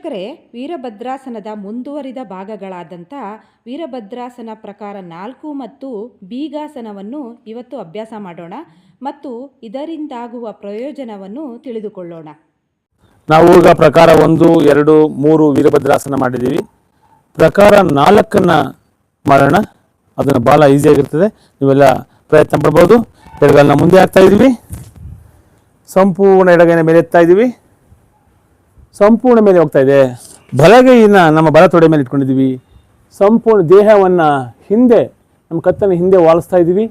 ವೀಕ್ಷಕರೇ ವೀರಭದ್ರಾಸನದ ಮುಂದುವರಿದ ಭಾಗಗಳಾದಂಥ ವೀರಭದ್ರಾಸನ ಪ್ರಕಾರ ನಾಲ್ಕು ಮತ್ತು ಬೀಗಾಸನವನ್ನು ಇವತ್ತು ಅಭ್ಯಾಸ ಮಾಡೋಣ ಮತ್ತು ಇದರಿಂದಾಗುವ ಪ್ರಯೋಜನವನ್ನು ತಿಳಿದುಕೊಳ್ಳೋಣ. ನಾವು ಈಗ ಪ್ರಕಾರ ಒಂದು, ಎರಡು, ಮೂರು ವೀರಭದ್ರಾಸನ ಮಾಡಿದ್ದೀವಿ. ಪ್ರಕಾರ ನಾಲ್ಕನ್ನು ಮಾಡೋಣ. ಅದನ್ನು ಭಾಳ ಈಸಿಯಾಗಿರ್ತದೆ ನೀವೆಲ್ಲ ಪ್ರಯತ್ನ ಪಡ್ಬೋದು. ಎಡಗಾಲನ್ನ ಮುಂದೆ ಹಾಕ್ತಾ ಇದ್ದೀವಿ ಸಂಪೂರ್ಣ ಎಡಗೈನ ಮೇಲೆ ಎತ್ತಾ ಇದ್ದೀವಿ ಸಂಪೂರ್ಣ ಮೇಲೆ ಹೋಗ್ತಾ ಇದೆ. ಬಲಗೈನ ನಮ್ಮ ಬಲ ತೊಡೆ ಮೇಲೆ ಇಟ್ಕೊಂಡಿದ್ದೀವಿ. ಸಂಪೂರ್ಣ ದೇಹವನ್ನು ಹಿಂದೆ, ನಮ್ಮ ಕತ್ತನ್ನು ಹಿಂದೆ ವಾಲಿಸ್ತಾ ಇದ್ದೀವಿ.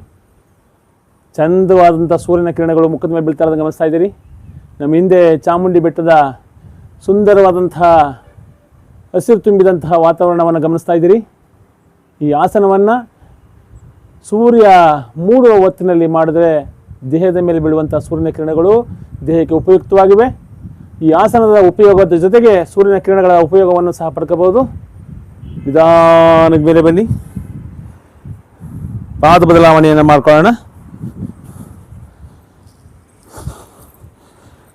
ಚಂದವಾದಂಥ ಸೂರ್ಯನ ಕಿರಣಗಳು ಮುಖದ ಮೇಲೆ ಬೀಳ್ತಾ ಇರೋದನ್ನು ಗಮನಿಸ್ತಾ ಇದ್ದೀರಿ. ನಮ್ಮ ಹಿಂದೆ ಚಾಮುಂಡಿ ಬೆಟ್ಟದ ಸುಂದರವಾದಂತಹ ಹಸಿರು ತುಂಬಿದಂತಹ ವಾತಾವರಣವನ್ನು ಗಮನಿಸ್ತಾ ಇದ್ದೀರಿ. ಈ ಆಸನವನ್ನು ಸೂರ್ಯ ಮೂಡುವ ಹೊತ್ತಿನಲ್ಲಿ ಮಾಡಿದ್ರೆ ದೇಹದ ಮೇಲೆ ಬೀಳುವಂಥ ಸೂರ್ಯನ ಕಿರಣಗಳು ದೇಹಕ್ಕೆ ಉಪಯುಕ್ತವಾಗಿವೆ. ಈ ಆಸನದ ಉಪಯೋಗದ ಜೊತೆಗೆ ಸೂರ್ಯನ ಕಿರಣಗಳ ಉಪಯೋಗವನ್ನು ಸಹ ಪಡ್ಕೋಬೋದು ನಿಧಾನದ ಮೇಲೆ ಬನ್ನಿ. ಪಾದ ಬದಲಾವಣೆಯನ್ನು ಮಾಡ್ಕೊಳ್ಳೋಣ.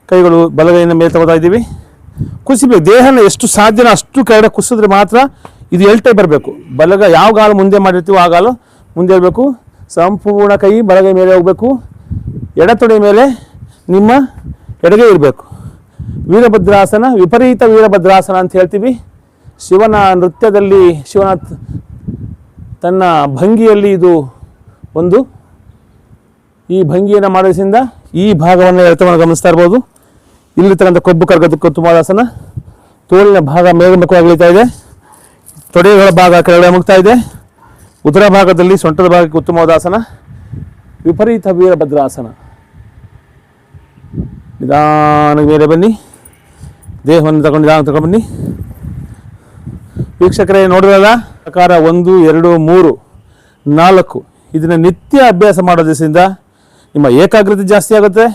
ಕೈಗಳು ಬಲಗೈಯನ್ನು ಮೇಲೆ ತಗೋತಾ ಇದ್ದೀವಿ. ಕುಸಿಬೇಕು. ದೇಹನ ಎಷ್ಟು ಸಾಧ್ಯನೋ ಅಷ್ಟು ಕೆಳಗಡೆ ಕುಸಿದ್ರೆ ಮಾತ್ರ ಇದು ಎಲ್ಟೆ ಬರಬೇಕು. ಬಲಗ ಯಾವ ಗಾಲು ಮುಂದೆ ಮಾಡಿರ್ತೀವೋ ಆ ಗಾಲು ಮುಂದೆ ಇರಬೇಕು. ಸಂಪೂರ್ಣ ಕೈ ಬಲಗೈ ಮೇಲೆ ಹೋಗಬೇಕು. ಎಡತೊಡೆ ಮೇಲೆ ನಿಮ್ಮ ಎಡಗೈ ಇರಬೇಕು. ವೀರಭದ್ರಾಸನ, ವಿಪರೀತ ವೀರಭದ್ರಾಸನ ಅಂತ ಹೇಳ್ತೀವಿ. ಶಿವನ ನೃತ್ಯದಲ್ಲಿ, ಶಿವನ ತನ್ನ ಭಂಗಿಯಲ್ಲಿ ಇದು ಒಂದು. ಈ ಭಂಗಿಯನ್ನು ಮಾಡೋದ್ರಿಂದ ಈ ಭಾಗವನ್ನು ಎಳೆತವನ್ನು ಗಮನಿಸ್ತಾ ಇರ್ಬೋದು. ಇಲ್ಲಿರ್ತಕ್ಕಂಥ ಕೊಬ್ಬು ಕರ್ಗದ ಉತ್ತಮವಾದಾಸನ ತೋಳಿನ ಭಾಗ ಮೇಲ್ಮುಖವಾಗಿ ಇಳಿತಾ ಇದೆ. ತೊಡೆಗಳ ಭಾಗ ಕೆಳಗಡೆ ಮುಗ್ತಾ ಇದೆ. ಉದರ ಭಾಗದಲ್ಲಿ ಸೊಂಟದ ಭಾಗಕ್ಕೆ ಉತ್ತಮವಾದ ಆಸನ ವಿಪರೀತ ವೀರಭದ್ರಾಸನ. ನಿಧಾನ ಮೇಲೆ ಬನ್ನಿ. ದೇಹವನ್ನು ತಗೊಂಡು ನಿಧಾನ ತಗೊಂಡು ಬನ್ನಿ. ವೀಕ್ಷಕರೇ, ನೋಡಿದ್ರಲ್ಲ? ಪ್ರಕಾರ ಒಂದು, ಎರಡು, ಮೂರು, ನಾಲ್ಕು. ಇದನ್ನು ನಿತ್ಯ ಅಭ್ಯಾಸ ಮಾಡೋದ್ರಿಂದ ನಿಮ್ಮ ಏಕಾಗ್ರತೆ ಜಾಸ್ತಿ ಆಗುತ್ತೆ.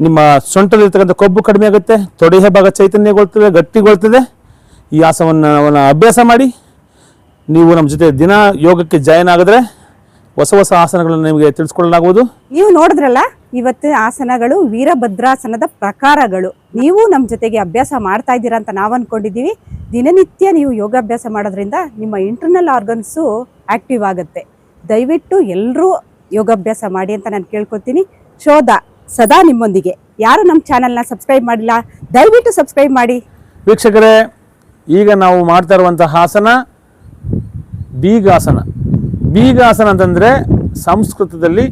ನಿಮ್ಮ ಸೊಂಟದಲ್ಲಿರ್ತಕ್ಕಂಥ ಕೊಬ್ಬು ಕಡಿಮೆ ಆಗುತ್ತೆ. ತೊಡೆಯ ಭಾಗ ಚೈತನ್ಯಗೊಳ್ತದೆ, ಗಟ್ಟಿಗೊಳ್ತದೆ. ಈ ಆಸನವನ್ನು ಅವನ್ನ ಅಭ್ಯಾಸ ಮಾಡಿ. ನೀವು ನಮ್ಮ ಜೊತೆ ದಿನ ಯೋಗಕ್ಕೆ ಜಾಯಿನ್ ಆಗಿದ್ರೆ ಹೊಸ ಹೊಸ ಆಸನಗಳನ್ನು ನಿಮಗೆ ತಿಳಿಸ್ಕೊಳ್ಳಲಾಗುವುದು ನೀವು ನೋಡಿದ್ರಲ್ಲ? ಇವತ್ತು ಆಸನಗಳು ವೀರಭದ್ರಾಸನದ ಪ್ರಕಾರಗಳು. ನೀವು ನಮ್ಮ ಜೊತೆಗೆ ಅಭ್ಯಾಸ ಮಾಡ್ತಾ ಇದ್ದೀರಾ ಅಂತ ನಾವು ಅಂದ್ಕೊಂಡಿದ್ದೀವಿ ದಿನನಿತ್ಯ ನೀವು ಯೋಗಾಭ್ಯಾಸ ಮಾಡೋದ್ರಿಂದ ನಿಮ್ಮ ಇಂಟರ್ನಲ್ ಆರ್ಗನ್ಸು ಆಕ್ಟಿವ್ ಆಗುತ್ತೆ. ದಯವಿಟ್ಟು ಎಲ್ಲರೂ ಯೋಗಾಭ್ಯಾಸ ಮಾಡಿ ಅಂತ ನಾನು ಕೇಳ್ಕೊತೀನಿ. ಶೋಧ ಸದಾ ನಿಮ್ಮೊಂದಿಗೆ. ಯಾರು ನಮ್ಮ ಚಾನಲ್ನ ಸಬ್ಸ್ಕ್ರೈಬ್ ಮಾಡಿಲ್ಲ, ದಯವಿಟ್ಟು ಸಬ್ಸ್ಕ್ರೈಬ್ ಮಾಡಿ. ವೀಕ್ಷಕರೇ, ಈಗ ನಾವು ಮಾಡ್ತಾ ಇರುವಂತಹ ಆಸನ ಬೀಗಾಸನ. ಬೀಗಾಸನ ಅಂತಂದರೆ ಸಂಸ್ಕೃತದಲ್ಲಿ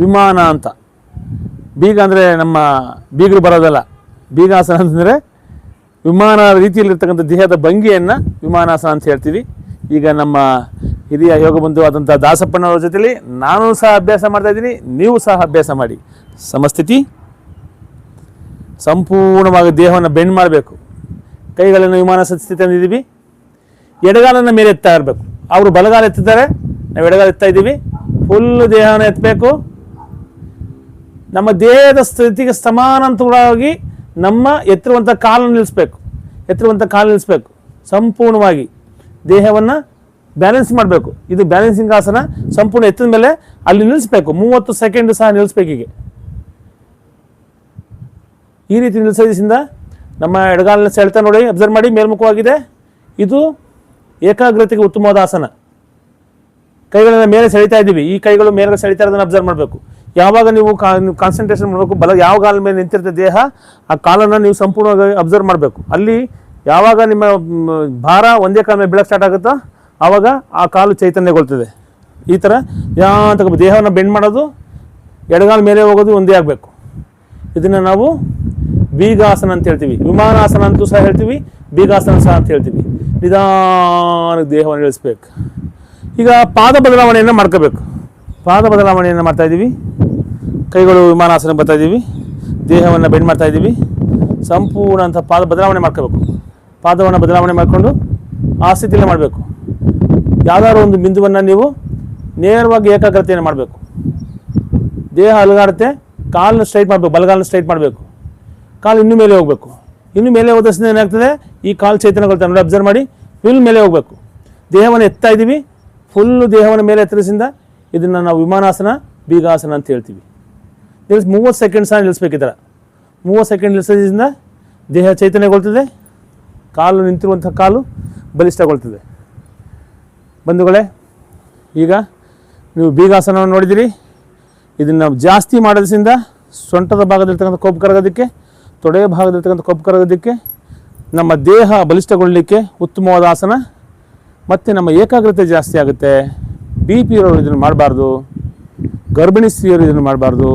ವಿಮಾನ ಅಂತ. ಬೀಗ ಅಂದರೆ ನಮ್ಮ ಬೀಗರು ಬರೋದಲ್ಲ. ಬೀಗಾಸನ ಅಂತಂದರೆ ವಿಮಾನ ರೀತಿಯಲ್ಲಿರ್ತಕ್ಕಂಥ ದೇಹದ ಭಂಗಿಯನ್ನು ವಿಮಾನಾಸನ ಅಂತ ಹೇಳ್ತೀವಿ. ಈಗ ನಮ್ಮ ಹಿರಿಯ ಯೋಗ ಬಂಧು ಆದಂಥ ದಾಸಪ್ಪನವರ ಜೊತೆಯಲ್ಲಿ ನಾನು ಸಹ ಅಭ್ಯಾಸ ಮಾಡ್ತಾ ಇದ್ದೀನಿ. ನೀವು ಸಹ ಅಭ್ಯಾಸ ಮಾಡಿ. ಸಮಸ್ಥಿತಿ? ಸಂಪೂರ್ಣವಾಗಿ ದೇಹವನ್ನು ಬೆಂಡ್ ಮಾಡಬೇಕು. ಕೈಗಳನ್ನು ವಿಮಾನ ಸ್ಥಿತಿ ತಂದಿದ್ದೀವಿ. ಎಡಗಾಲನ್ನು ಮೇಲೆ ಎತ್ತಾ ಇರಬೇಕು. ಅವರು ಬಲಗಾಲ ಎತ್ತಿದ್ದಾರೆ. ನಾವು ಎಡಗಾಲ ಎತ್ತಾ ಇದ್ದೀವಿ. ಫುಲ್ ದೇಹವನ್ನು ಎತ್ತಬೇಕು. ನಮ್ಮ ದೇಹದ ಸ್ಥಿತಿಗೆ ಸಮಾನಾಂತರವಾಗಿ ನಮ್ಮ ಎತ್ತಿರುವಂಥ ಕಾಲು ನಿಲ್ಲಿಸ್ಬೇಕು. ಎತ್ತಿರುವಂಥ ಕಾಲು ನಿಲ್ಲಿಸ್ಬೇಕು. ಸಂಪೂರ್ಣವಾಗಿ ದೇಹವನ್ನು ಬ್ಯಾಲೆನ್ಸ್ ಮಾಡಬೇಕು. ಇದು ಬ್ಯಾಲೆನ್ಸಿಂಗ್ ಆಸನ ಸಂಪೂರ್ಣ ಎತ್ತಿದ ಮೇಲೆ ಅಲ್ಲಿ ನಿಲ್ಲಿಸ್ಬೇಕು. ಮೂವತ್ತು ಸೆಕೆಂಡ್ ಸಹ ನಿಲ್ಲಿಸ್ಬೇಕು ಹೀಗೆ. ಈ ರೀತಿ ನಿಲ್ಲಿಸೋದ್ರಿಂದ ನಮ್ಮ ಎಡಗಾಲನ್ನ ಸೆಳೆತ ನೋಡಿ ಅಬ್ಸರ್ವ್ ಮಾಡಿ, ಮೇಲ್ಮುಖವಾಗಿದೆ. ಇದು ಏಕಾಗ್ರತೆಗೆ ಉತ್ತಮವಾದ ಆಸನ. ಕೈಗಳನ್ನು ಮೇಲೆ ಸೆಳಿತಾ ಇದ್ದೀವಿ. ಈ ಕೈಗಳು ಮೇಲೆ ಸೆಳಿತಾ ಇರೋದನ್ನ ಅಬ್ಸರ್ವ್ ಮಾಡಬೇಕು. ಯಾವಾಗ ನೀವು ಕಾನ್ಸಂಟ್ರೇಷನ್ ಮಾಡಬೇಕು? ಬಲ, ಯಾವ ಕಾಲ ಮೇಲೆ ನಿಂತಿರುತ್ತೆ ದೇಹ? ಆ ಕಾಲನ್ನು ನೀವು ಸಂಪೂರ್ಣವಾಗಿ ಅಬ್ಸರ್ವ್ ಮಾಡಬೇಕು. ಅಲ್ಲಿ ಯಾವಾಗ ನಿಮ್ಮ ಭಾರ ಒಂದೇ ಕಾಲ ಮೇಲೆ ಬೀಳಕ್ಕೆ ಸ್ಟಾರ್ಟ್ ಆಗುತ್ತೋ? ಆವಾಗ ಆ ಕಾಲು ಚೈತನ್ಯಗೊಳ್ತದೆ. ಈ ಥರ ಯಾಂತ ದೇಹವನ್ನು ಬೆಂಡ್ ಮಾಡೋದು, ಎಡಗಾಲ ಮೇಲೆ ಹೋಗೋದು ಒಂದೇ ಆಗಬೇಕು. ಇದನ್ನು ನಾವು ಬೀಗಾಸನ ಅಂತ ಹೇಳ್ತೀವಿ. ವಿಮಾನಾಸನ ಅಂತೂ ಸಹ ಹೇಳ್ತೀವಿ, ಬೀಗಾಸನ ಸಹ ಅಂತ ಹೇಳ್ತೀವಿ. ನಿಧಾನ ದೇಹವನ್ನು ಇಳಿಸ್ಬೇಕು. ಈಗ ಪಾದ ಬದಲಾವಣೆಯನ್ನು ಮಾಡ್ಕೋಬೇಕು. ಪಾದ ಬದಲಾವಣೆಯನ್ನು ಮಾಡ್ತಾ ಇದ್ದೀವಿ ಕೈಗಳು ವಿಮಾನಾಸನ ಬರ್ತಾ ಇದ್ದೀವಿ. ದೇಹವನ್ನು ಬೆಂಡ್ ಮಾಡ್ತಾ ಇದ್ದೀವಿ. ಸಂಪೂರ್ಣ ಅಂತ ಪಾದ ಬದಲಾವಣೆ ಮಾಡ್ಕೋಬೇಕು. ಪಾದವನ್ನು ಬದಲಾವಣೆ ಮಾಡಿಕೊಂಡು ಆ ಸ್ಥಿತಿಯಲ್ಲೇ ಮಾಡಬೇಕು. ಯಾವುದಾದ್ರು ಒಂದು ಬಿಂದುವನ್ನು ನೀವು ನೇರವಾಗಿ ಏಕಾಗ್ರತೆಯನ್ನು ಮಾಡಬೇಕು. ದೇಹ ಅಲುಗಾಡುತ್ತೆ, ಕಾಲನ್ನು ಸ್ಟ್ರೈಟ್ ಮಾಡಬೇಕು, ಬಲಗಾಲನ್ನು ಸ್ಟ್ರೈಟ್ ಮಾಡಬೇಕು. ಕಾಲು ಇನ್ನೂ ಮೇಲೆ ಹೋಗಬೇಕು. ಇನ್ನು ಮೇಲೆ ಹೋದಷ್ಟು ಏನಾಗ್ತದೆ? ಈ ಕಾಲು ಚೈತನ್ಯಗಳು ನೋಡಿ ಅಬ್ಸರ್ವ್ ಮಾಡಿ ಫುಲ್ ಮೇಲೆ ಹೋಗಬೇಕು. ದೇಹವನ್ನು ಎತ್ತಾ ಇದ್ದೀವಿ. ಫುಲ್ಲು ದೇಹವನ್ನು ಮೇಲೆ ಎತ್ತರಿಸಿಂದ ಇದನ್ನು ನಾವು ವಿಮಾನಾಸನ, ಬೀಗಾಸನ ಅಂತ ಹೇಳ್ತೀವಿ. ನಿಲ್ಲಿಸ್ ಮೂವತ್ತು ಸೆಕೆಂಡ್ ಸಹ ನಿಲ್ಲಿಸ್ಬೇಕು ಮೂವತ್ತು ಸೆಕೆಂಡ್ ನಿಲ್ಲಿಸೋದ್ರಿಂದ ದೇಹ ಚೈತನ್ಯಗೊಳ್ತದೆ, ಕಾಲು ನಿಂತಿರುವಂಥ ಕಾಲು ಬಲಿಷ್ಠಗೊಳ್ತದೆ. ಬಂಧುಗಳೇ, ಈಗ ನೀವು ಬೀಗಾಸನವನ್ನು ನೋಡಿದಿರಿ. ಇದನ್ನು ಜಾಸ್ತಿ ಮಾಡೋದ್ರಿಂದ ಸೊಂಟದ ಭಾಗದಲ್ಲಿರ್ತಕ್ಕಂಥ ಕೊಬ್ಬು ಕರಗೋದಕ್ಕೆ ತೊಡೆಯ ಭಾಗದಲ್ಲಿರ್ತಕ್ಕಂಥ ಕೊಬ್ಬು ಕರಗೋದಕ್ಕೆ, ನಮ್ಮ ದೇಹ ಬಲಿಷ್ಠಗೊಳ್ಳಲಿಕ್ಕೆ ಉತ್ತಮವಾದ ಆಸನ, ಮತ್ತು ನಮ್ಮ ಏಕಾಗ್ರತೆ ಜಾಸ್ತಿ ಆಗುತ್ತೆ. ಬಿ ಪಿ ಇರೋರು ಇದನ್ನು ಮಾಡಬಾರ್ದು. ಗರ್ಭಿಣಿ ಸ್ತ್ರೀಯರು ಇದನ್ನು ಮಾಡಬಾರ್ದು.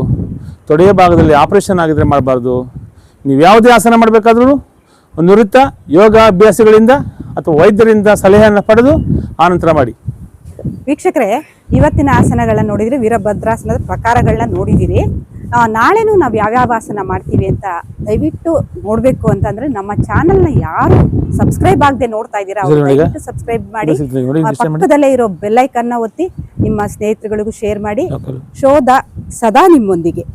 ತೊಡೆಯ ಭಾಗದಲ್ಲಿ ಆಪರೇಷನ್ ಆಗಿದ್ರೆ ಮಾಡಬಾರ್ದು. ನೀವು ಯಾವುದೇ ಆಸನ ಮಾಡಬೇಕಾದ್ರೂ ನುರಿತ ಯೋಗ ಅಭ್ಯಾಸಗಳಿಂದ ಅಥವಾ ವೈದ್ಯರಿಂದ ಸಲಹೆಯನ್ನು ಪಡೆದು ಆನಂತರ ಮಾಡಿ. ವೀಕ್ಷಕರೇ ಇವತ್ತಿನ ಆಸನಗಳನ್ನ ನೋಡಿದ್ರೆ ವೀರಭದ್ರಾಸನದ ಪ್ರಕಾರಗಳನ್ನ ನೋಡಿದಿರಿ ನಾಳೆನೂ ನಾವು ಯಾವ್ಯಾವ ಆಸನ ಮಾಡ್ತೀವಿ ಅಂತ ದಯವಿಟ್ಟು ನೋಡ್ಬೇಕು ಅಂತಂದ್ರೆ ನಮ್ಮ ಚಾನೆಲ್ನ ಯಾರು ಸಬ್ಸ್ಕ್ರೈಬ್ ಆಗದೆ ನೋಡ್ತಾ ಇದ್ದೀರಾ. ದಯವಿಟ್ಟು ಸಬ್ಸ್ಕ್ರೈಬ್ ಮಾಡಿ. ಪಕ್ಕದಲ್ಲೇ ಇರೋ ಬೆಲ್ಲೈಕನ್ನ ಒತ್ತಿ ನಿಮ್ಮ ಸ್ನೇಹಿತರುಗಳಿಗೂ ಶೇರ್ ಮಾಡಿ. ಶೋಧ ಸದಾ ನಿಮ್ಮೊಂದಿಗೆ.